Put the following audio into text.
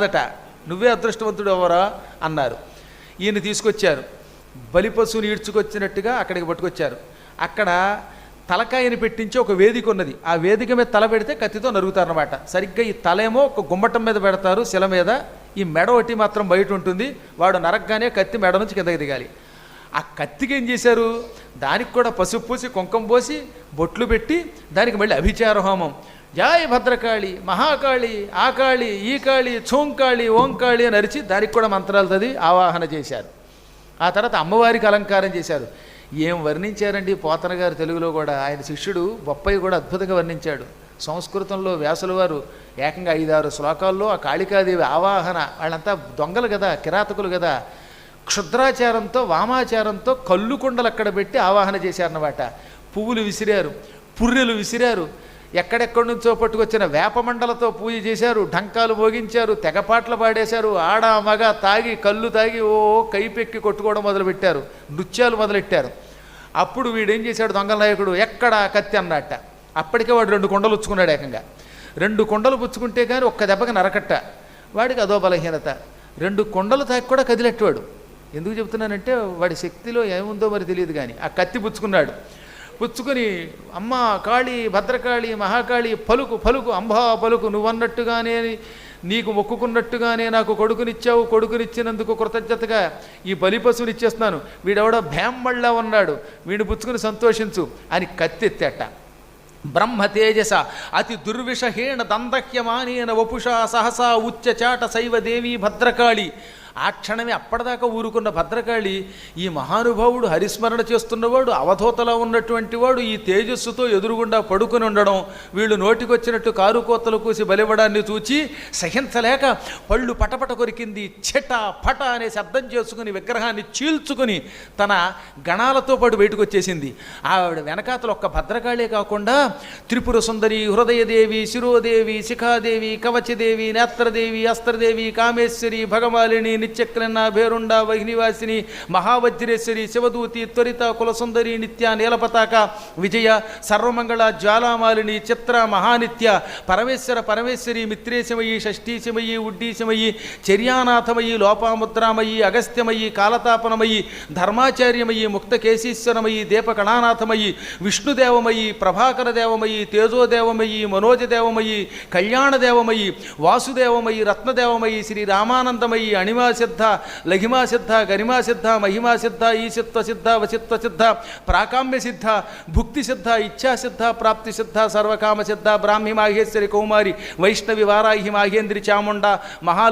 అదట నువ్వే అదృష్టవంతుడు ఎవరా? అన్నారు. ఈయన తీసుకొచ్చారు. బలిపశువుని ఈడ్చుకొచ్చినట్టుగా అక్కడికి పట్టుకొచ్చారు. అక్కడ తలకాయని పెట్టించి ఒక వేదిక ఉన్నది. ఆ వేదిక మీద తల పెడితే కత్తితో నరుగుతారనమాట సరిగ్గా ఈ తలేమో ఒక గుమ్మటం మీద పెడతారు శిల మీద. ఈ మెడ ఒకటి మాత్రం బయట ఉంటుంది. వాడు నరకగానే కత్తి మెడ నుంచి కిందకి దిగాలి. ఆ కత్తికి ఏం చేశారు? దానికి కూడా పసుపు పూసి కుంకం పోసి బొట్లు పెట్టి దానికి మళ్ళీ అభిచార హోమం. జాయ్ భద్రకాళి మహాకాళి ఆకాళి ఈ కాళి చోంకాళి ఓంకాళి అని అరిచి దానికి కూడా మంత్రాలు చదివి ఆవాహన చేశారు. ఆ తర్వాత అమ్మవారికి అలంకారం చేశారు. ఏం వర్ణించారండి పోతన గారు తెలుగులో కూడా? ఆయన శిష్యుడు బొప్పయ్య కూడా అద్భుతంగా వర్ణించాడు. సంస్కృతంలో వ్యాసుల వారు ఏకంగా ఐదారు శ్లోకాల్లో ఆ కాళికాదేవి ఆవాహన వాళ్ళంతా దొంగలు కదా కిరాతకులు కదా. క్షుద్రాచారంతో వామాచారంతో కళ్ళు కుండలు అక్కడ పెట్టి ఆవాహన చేశారన్నమాట. పువ్వులు విసిరారు పుర్రెలు విసిరారు ఎక్కడెక్కడి నుంచో పట్టుకొచ్చిన వేపమండలతో పూజ చేశారు ఢంకాలు మోగించారు తెగపాట్లు పాడేశారు ఆడ మగ తాగి కళ్ళు తాగి ఓ కైపెక్కి కొట్టుకోవడం మొదలుపెట్టారు నృత్యాలు మొదలెట్టారు. అప్పుడు వీడేం చేశాడు దొంగల నాయకుడు? ఎక్కడ కత్తి అన్నట్ట అప్పటికే వాడు రెండు కొండలు ఉచ్చుకున్నాడు ఏకంగా. రెండు కొండలు పుచ్చుకుంటే కానీ ఒక్క దెబ్బకి నరకట్ట. వాడికి అదో బలహీనత. రెండు కొండలు తాకి కూడా కదిలెట్టువాడు ఎందుకు చెప్తున్నానంటే వాడి శక్తిలో ఏముందో మరి తెలియదు కానీ ఆ కత్తి పుచ్చుకున్నాడు. పుచ్చుకొని అమ్మ కాళి భద్రకాళి మహాకాళి పలుకు పలుకు అంబా పలుకు నువ్వన్నట్టుగానే నీకు మొక్కుకున్నట్టుగానే నాకు కొడుకునిచ్చావు కొడుకునిచ్చినందుకు కృతజ్ఞతగా ఈ బలిపశువుని ఇచ్చేస్తున్నాను. వీడెవడో భేమ్మళ్ళ ఉన్నాడు వీడిని పుచ్చుకుని సంతోషించు అని కత్తెత్తేట. బ్రహ్మ తేజస అతి దుర్విషహీణ దందహ్యమానేన వపుషా సహసా ఉచ్చచాట శైవ దేవి భద్రకాళి ఆ క్షణమే అప్పటిదాకా ఊరుకున్న భద్రకాళి ఈ మహానుభావుడు హరిస్మరణ చేస్తున్నవాడు అవధూతలో ఉన్నటువంటి వాడు ఈ తేజస్సుతో ఎదురుగుండా పడుకుని ఉండడం వీళ్ళు నోటికొచ్చినట్టు కారు కోతలు కూసి బలివ్వడాన్ని చూచి సహించలేక పళ్ళు పటపట కొరికింది చెట పట అనే శబ్దం చేసుకుని విగ్రహాన్ని చీల్చుకుని తన గణాలతో పాటు బయటకు వచ్చేసింది ఆవిడ వెనకాతలు ఒక్క భద్రకాళే కాకుండా త్రిపుర సుందరి హృదయదేవి శిరోదేవి శిఖాదేవి కవచదేవి నేత్రదేవి అస్త్రదేవి కామేశ్వరి భగవాలిని నిత్యక్రన్న భేరుండ వహినివాసిని మహావజ్రేశ్వరి శివదూతి త్వరిత కులసుందరి నిత్య నీలపతాక విజయ సర్వమంగళ జ్వాలామాలిని చిత్ర మహానిత్య పరమేశ్వర పరమేశ్వరి మిత్రేశమయి షష్ఠీశమయి ఉడ్డీశమయి చర్యానాథమయి లోపాముద్రామయి అగస్త్యమయి కాలతాపనమయి ధర్మాచార్యమయి ముక్తకేశీశ్వరమయి దీపకణానాథమయ్యి విష్ణుదేవమయి ప్రభాకర దేవమయి తేజోదేవమయి మనోజదేవమయి కళ్యాణదేవమయి వాసుదేవమయి రత్నదేవమయి శ్రీ సిద్ధ అణిమాసిద్ధ లఘిమాసిద్ధ గరిమాసిద్ధ మహిమాసిద్ధ ఈసిత్వ సిద్ధ వసిత్వ సిద్ధ ప్రాకామ్య సిద్ధ భుక్తి సిద్ధ ఇచ్ఛాసిద్ధ ప్రాప్తి సిద్ధ సర్వకామ సిద్ధ బ్రాహ్మి మాహేశ్వరి కౌమారి వైష్ణవి వారాహి మాహేంద్రి చాముండ మహా